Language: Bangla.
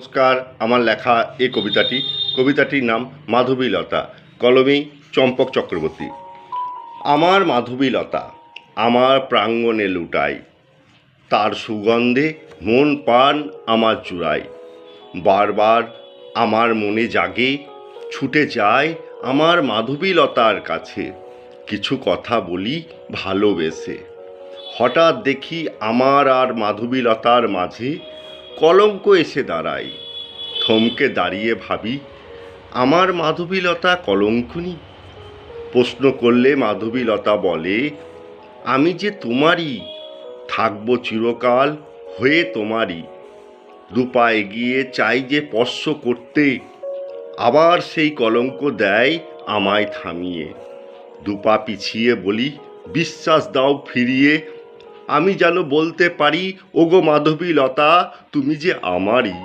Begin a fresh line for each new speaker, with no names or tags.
নমস্কার, আমার লেখা এই কবিতাটি। কবিতাটির নাম মাধবীলতা, কলমে চম্পক চক্রবর্তী। আমার মাধবীলতা, আমার প্রাঙ্গণে লুটাই। তার সুগন্ধে মন পান আমার চূড়ায় বারবার আমার মনে জাগে, ছুটে যায় আমার মাধবীলতার কাছে। কিছু কথা বলি ভালোবেসে। হঠাৎ দেখি আমার আর মাধবীলতার মাঝে কলঙ্ক এসে দাঁড়ায়। থমকে দাঁড়িয়ে ভাবি, আমার মাধবীলতা কলঙ্কনি? প্রশ্ন করলে মাধবীলতা বলে, আমি যে তোমারই, থাকব চিরকাল হয়ে তোমারই। দুপা এগিয়ে চাই যে স্পর্শ করতে, আবার সেই কলঙ্ক দেয় আমায় থামিয়ে। দুপা পিছিয়ে বলি, বিশ্বাস দাও ফিরিয়ে আমি যেন বলতে পারি ওগো মাধবী লতা তুমি যে আমারই।